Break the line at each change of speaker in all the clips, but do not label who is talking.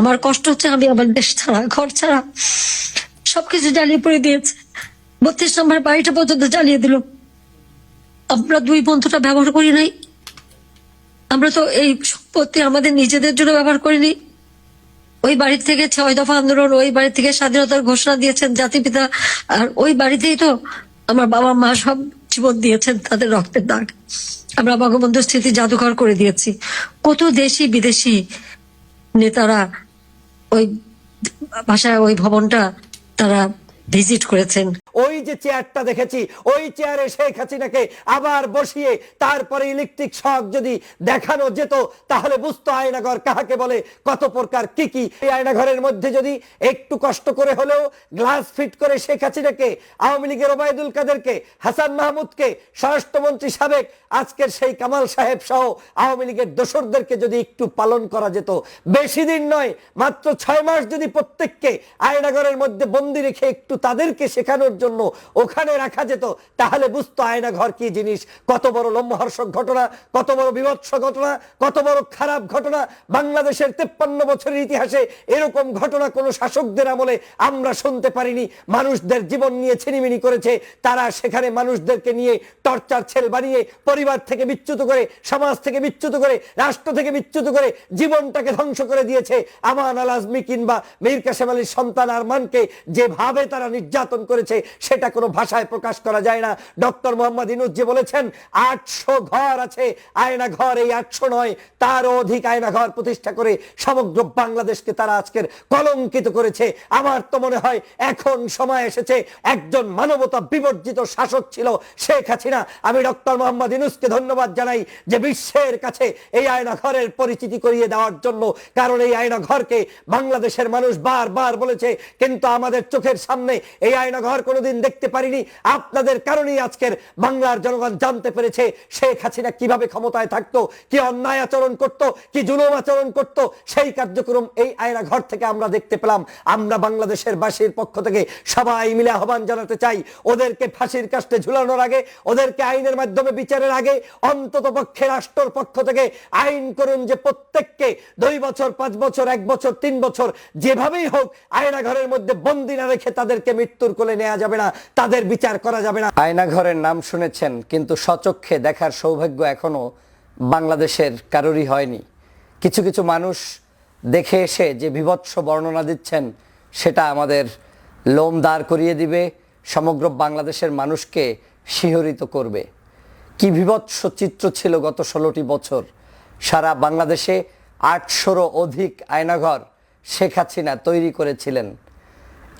আমার কষ্ট হচ্ছে, আমি আমার দেশ ছাড়া, ঘর ছাড়া, সবকিছু জ্বালিয়ে পড়ে দিয়েছে। বত্রিশ নম্বর বাড়িটা পর্যন্ত জ্বালিয়ে দিল। আমরা দুই বন্ধুটা ব্যবহার করি নাই। আমরা তো এই সম্পত্তি আমাদের নিজেদের জন্য ব্যবহার করিনি। ওই বাড়ি থেকে ছয় দফা আন্দোলন, ওই বাড়ি থেকে স্বাধীনতার ঘোষণা দিয়েছেন জাতিপিতা, আর ওই বাড়িতেই তো আমার বাবা মা সব জীবন দিয়েছেন তাদের রক্তের দাগ। আমরা বঙ্গবন্ধু স্মৃতি জাদুঘর করে দিয়েছি। কত দেশি বিদেশি নেতারা ওই ভাষায় ওই ভবনটা তারা ভিজিট করেছেন।
ওই যে চেয়ারটা দেখেছি, ওই চেয়ারে শেখ হাসিনাকে আবার বসিয়ে তারপরে ইলেকট্রিক শক যদি দেখানো যেত, তাহলে বুঝতো আয়নাঘর কাহাকে বলে, কত প্রকার কি কি। এই আয়নাঘরের মধ্যে যদি একটু কষ্ট করে হলেও গ্লাস ফিট করে শেখ হাসিনাকে, আওয়ামী লীগের ওবায়দুল কাদেরকে, হাসান মাহমুদকে, স্বরাষ্ট্রমন্ত্রী সাবেক, আজকের সেই কামাল সাহেব সহ আওয়ামী লীগের দোসরদেরকে যদি একটু পালন করা যেত, বেশি দিন নয়, মাত্র ছয় মাস যদি প্রত্যেককে আয়নাঘরের মধ্যে বন্দি রেখে একটু তাদেরকে শেখানোর জন্য ওখানে রাখা যেত, তাহলে বুঝতো আয়না ঘর কি জিনিস, কত বড় লোমহর্ষক ঘটনা, কত বড় বিভৎস ঘটনা, কত বড় খারাপ ঘটনা। বাংলাদেশের তেপ্পান্ন বছরের ইতিহাসে এরকম ঘটনা কোনো শাসকদের আমলে আমরা শুনতে পারিনি। মানুষদের জীবন নিয়ে ছিনিমিনি করেছে, তারা সেখানে মানুষদেরকে নিয়ে টর্চার ছেল বানিয়ে পরিবার থেকে বিচ্যুত করে, সমাজ থেকে বিচ্যুত করে, রাষ্ট্র থেকে বিচ্যুত করে জীবনটাকে ধ্বংস করে দিয়েছে। আমান আল আজমি কিংবা মীর কাসেম আলীর সন্তান আরমানকে যেভাবে তারা নির্যাতন করেছে, সেটা কোনো ভাষায় প্রকাশ করা যায় না। ডক্টর মোহাম্মদ ইনুজ যে বলেছেন, আটশো ঘর আছে, আয়না ঘর এই আটশো নয়, তারও অধিক আয়না ঘর প্রতিষ্ঠা করে সমগ্র বাংলাদেশকে তারা আজকের কলঙ্কিত করেছে। আমার তো মনে হয়, এখন সময় এসেছে, একজন মানবতা বিবর্জিত শাসক ছিল, শেখ হাসিনা। আমি ডক্টর মোহাম্মদ ইনুসকে ধন্যবাদ জানাই যে বিশ্বের কাছে এই আয়না ঘরের পরিচিতি করিয়ে দেওয়ার জন্য, কারণ এই আয়না ঘরকে বাংলাদেশের মানুষ বারবার বলেছে, কিন্তু আমাদের চোখের সামনে এই আয়না ঘর কোনোদিন দেখতে পারিনি। আপনাদের কারণেই আজকের বাংলার জনগণ জানতে পেরেছে শেখ হাসিনা কীভাবে ক্ষমতায় থাকতো, কি অন্যায় আচরণ করত, কি জুলুম আচরণ করত। সেই কার্যক্রম এই আয়না ঘর থেকে আমরা দেখতে পেলাম। আমরা বাংলাদেশের বাসীর পক্ষ থেকে সবাই মিলে আহ্বান জানাতে চাই, ওদেরকে ফাঁসির কাস্টে ঝুলানোর আগে, ওদেরকে আইনের মাধ্যমে বিচারের আগে, অন্তত পক্ষে রাষ্ট্রের পক্ষ থেকে আইন করুন যে প্রত্যেককে দুই বছর, পাঁচ বছর, এক বছর, তিন বছর, যেভাবেই হোক আয়না ঘরের মধ্যে বন্দি না রেখে তাদেরকে মৃত্যুর কোলে নেওয়া যাবে না, তাদের বিচার করা যাবে না। আয়না ঘরের নাম শুনেছেন, কিন্তু সচক্ষে দেখার সৌভাগ্য এখনও বাংলাদেশের কারোরই হয়নি। কিছু কিছু মানুষ দেখে এসে যে বিভৎস বর্ণনা দিচ্ছেন, সেটা আমাদের লোম দাঁড় করিয়ে দিবে, সমগ্র বাংলাদেশের মানুষকে শিহরিত করবে। কি বিভৎস চিত্র ছিল গত ষোলোটি বছর। সারা বাংলাদেশে আটশোরও অধিক আয়নাঘর শেখ হাসিনা তৈরি করেছিলেন।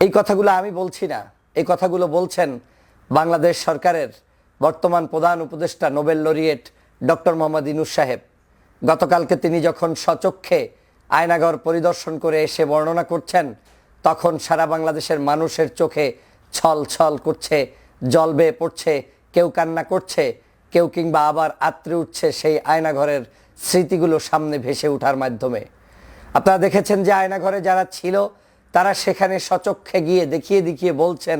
এই কথাগুলো আমি বলছি না। এই কথাগুলো বলছেন বাংলাদেশ সরকারের বর্তমান প্রধান উপদেষ্টা, Nobel laureate doctor Mohammad Yunus সাহেব। গতকালকে তিনি যখন সচক্ষে আয়নাঘর পরিদর্শন করে এসে বর্ণনা করছেন, তখন সারা বাংলাদেশের মানুষের চোখে ছল ছল করছে, জল বেয়ে পড়ছে, কেউ কান্না করছে, কেউ কিংবা আবার আত্রে উঠছে সেই আয়নাঘরের স্মৃতিগুলো সামনে ভেসে ওঠার মাধ্যমে। আপনারা দেখেছেন যে আয়নাঘরে যারা ছিল তারা সেখানে সচক্ষে গিয়ে দেখিয়ে দেখিয়ে বলছেন,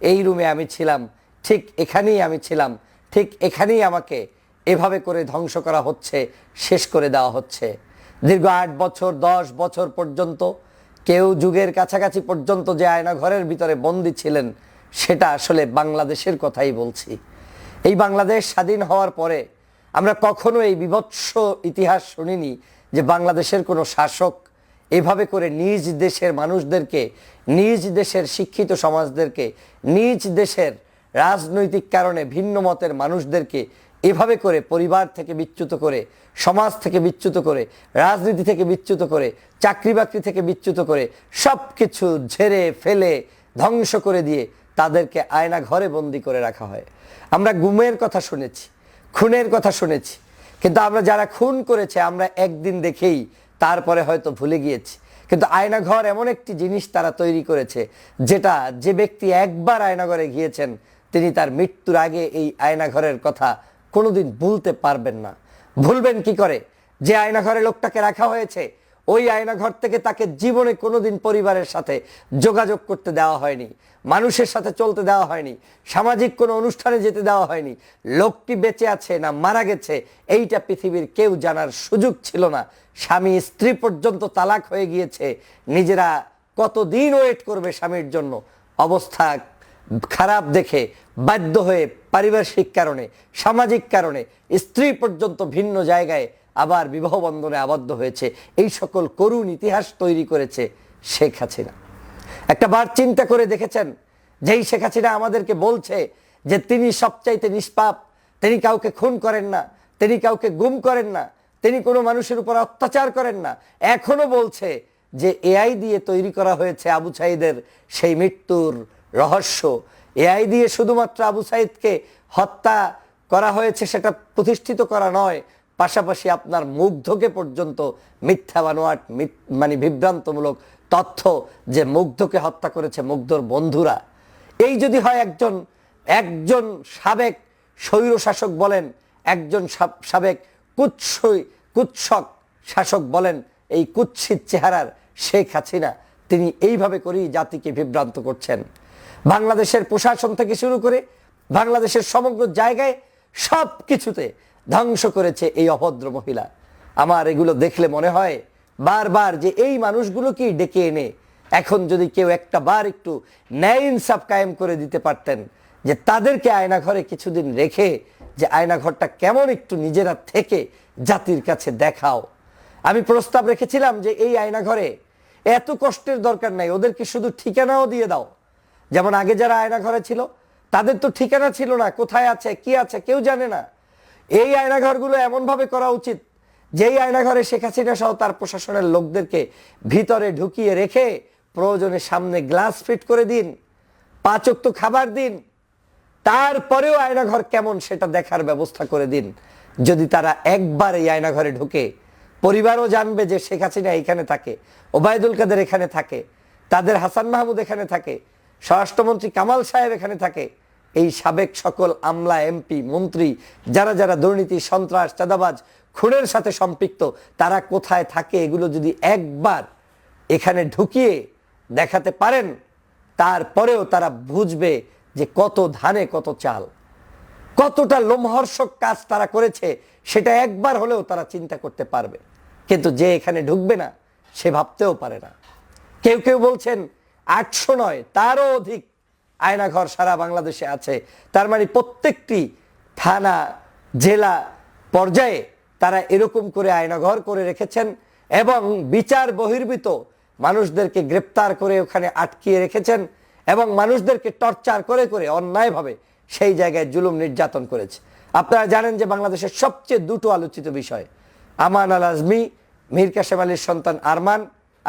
এই রুমে আমি ছিলাম, ঠিক এখানেই আমি ছিলাম, ঠিক এখানেই আমাকে এভাবে করে ধ্বংস করা হচ্ছে, শেষ করে দেওয়া হচ্ছে। দীর্ঘ আট বছর, দশ বছর পর্যন্ত, কেউ যুগের কাছাকাছি পর্যন্ত যে আয়না ঘরের ভিতরে বন্দি ছিলেন, সেটা আসলে বাংলাদেশের কথাই বলছি। এই বাংলাদেশ স্বাধীন হওয়ার পরে আমরা কখনো এই বিভৎস ইতিহাস শুনিনি যে বাংলাদেশের কোনো শাসক এভাবে করে নিজ দেশের মানুষদেরকে, নিজ দেশের শিক্ষিত সমাজদেরকে, নিজ দেশের রাজনৈতিক কারণে ভিন্ন মতের মানুষদেরকে এভাবে করে পরিবার থেকে বিচ্যুত করে, সমাজ থেকে বিচ্যুত করে, রাজনীতি থেকে বিচ্যুত করে, চাকরি বাকরি থেকে বিচ্যুত করে সব কিছু ঝেড়ে ফেলে ধ্বংস করে দিয়ে তাদেরকে আয়না ঘরে বন্দি করে রাখা হয়। আমরা গুমের কথা শুনেছি, খুনের কথা শুনেছি, কিন্তু আমরা যারা খুন করেছে, আমরা একদিন দেখেই তারপরে হয়তো ভুলে গিয়েছি। কিন্তু আয়নাঘর এমন একটি জিনিস তারা তৈরি করেছে, যেটা যে ব্যক্তি একবার আয়নাঘরে গিয়েছেন, তিনি তার মৃত্যুর আগে এই আয়নাঘরের কথা কোনোদিন ভুলতে পারবেন না। ভুলবেন কি করে? যে আয়নাঘরে লোকটাকে রাখা হয়েছে ওই আয়নাঘর থেকে তাকে জীবনে কোনোদিন পরিবারের সাথে যোগাযোগ করতে দেওয়া হয়নি, মানুষের সাথে চলতে দেওয়া হয়নি, সামাজিক কোনো অনুষ্ঠানে যেতে দেওয়া হয়নি। লোকটি বেঁচে আছে না মারা গেছে, এইটা পৃথিবীর কেউ জানার সুযোগ ছিল না। স্বামী স্ত্রী পর্যন্ত তালাক হয়ে গিয়েছে, নিজেরা কতদিন ওয়েট করবে স্বামীর জন্য? অবস্থা খারাপ দেখে বাধ্য হয়ে পারিপার্শ্বিক কারণে, সামাজিক কারণে, স্ত্রী পর্যন্ত ভিন্ন জায়গায় আবার বিবাহ বন্ধনে আবদ্ধ হয়েছে। এই সকল করুণ ইতিহাস তৈরি করেছে শেখ হাসিনা। একটা বার চিন্তা করে দেখেছেন, যেই শেখ হাসিনা আমাদেরকে বলছে যে তিনি সবচাইতে নিষ্পাপ, তিনি কাউকে খুন করেন না, তিনি কাউকে গুম করেন না, তিনি কোনো মানুষের উপর অত্যাচার করেন না, এখনও বলছে যে এআই দিয়ে তৈরি করা হয়েছে আবু সাইদের সেই মৃত্যুর রহস্য। এআই দিয়ে শুধুমাত্র আবু সাইদকে হত্যা করা হয়েছে সেটা প্রতিষ্ঠিত করা নয় পাশাপাশি আপনার মুগ্ধকে পর্যন্ত মিথ্যা বানোয়াট মানে বিভ্রান্তমূলক তথ্য যে মুগ্ধকে হত্যা করেছে মুগ্ধর বন্ধুরা। এই যদি হয় একজন একজন সাবেক স্বৈর শাসক বলেন, একজন সাব- সাবেক কুৎসই, কুৎসক শাসক বলেন, এই কুৎসিত চেহারার শেখ হাসিনা, তিনি এইভাবে করেই জাতিকে বিভ্রান্ত করছেন। বাংলাদেশের প্রশাসন থেকে শুরু করে বাংলাদেশের সমগ্র জায়গায় সব কিছুতে ধ্বংস করেছে এই অভদ্র মহিলা। আমার এগুলো দেখলে মনে হয় বারবার যে এই মানুষগুলোকেই ডেকে এনে এখন যদি কেউ একটা বার একটু ন্যায় ইনসাফ কায়েম করে দিতে পারতেন, যে তাদেরকে আয়নাঘরে কিছুদিন রেখে যে আয়নাঘরটা কেমন একটু নিজেরা থেকে জাতির কাছে দেখাও। আমি প্রস্তাব রেখেছিলাম যে এই আয়নাঘরে এত কষ্টের দরকার নাই, ওদেরকে শুধু ঠিকানাও দিয়ে দাও। যেমন আগে যারা আয়নাঘরে ছিল, তাদের তো ঠিকানা ছিল না, কোথায় আছে, কি আছে, কেউ জানে না। এই আয়নাঘরগুলো এমনভাবে করা উচিত, যেই আয়নাঘরে শেখ হাসিনা সহ তার প্রশাসনের লোকদেরকে ভিতরে ঢুকিয়ে রেখে প্রয়োজনে সামনে গ্লাস ফিট করে দিন পাচক তো খাবার দিন, তারপরেও আয়নাঘর কেমন সেটা দেখার ব্যবস্থা করে দিন। যদি তারা একবার এই আয়নাঘরে ঢুকে, পরিবারও জানবে যে শেখ হাসিনা এখানে থাকে, ওবায়দুল কাদের এখানে থাকে, তাদের হাসান মাহমুদ এখানে থাকে, স্বরাষ্ট্রমন্ত্রী কামাল সাহেব এখানে থাকে এই সাবেক সকল আমলা এমপি, মন্ত্রী, যারা যারা দুর্নীতি, সন্ত্রাস, চাঁদাবাজ, খুনের সাথে সম্পৃক্ত, তারা কোথায় থাকে এগুলো যদি একবার এখানে ঢুকিয়ে দেখাতে পারেন, তারপরেও তারা বুঝবে যে কত ধানে কত চাল। কতটা লোমহর্ষক কাজ তারা করেছে, সেটা একবার হলেও তারা চিন্তা করতে পারবে। কিন্তু যে এখানে ঢুকবে না, সে ভাবতেও পারে না। কেউ কেউ বলছেন, আটশো নয়, তারও অধিক আয়নাঘর সারা বাংলাদেশে আছে। তার মানে প্রত্যেকটি থানা, জেলা পর্যায়ে তারা এরকম করে আয়নাঘর করে রেখেছেন এবং বিচার বহির্ভূত মানুষদেরকে গ্রেপ্তার করে ওখানে আটকিয়ে রেখেছেন এবং মানুষদেরকে টর্চার করে করে অন্যায়ভাবে সেই জায়গায় জুলুম নির্যাতন করেছে। আপনারা জানেন যে বাংলাদেশের সবচেয়ে দুটো আলোচিত বিষয়, আমান আল আজমি, মীর কাসেম আলীর সন্তান আরমান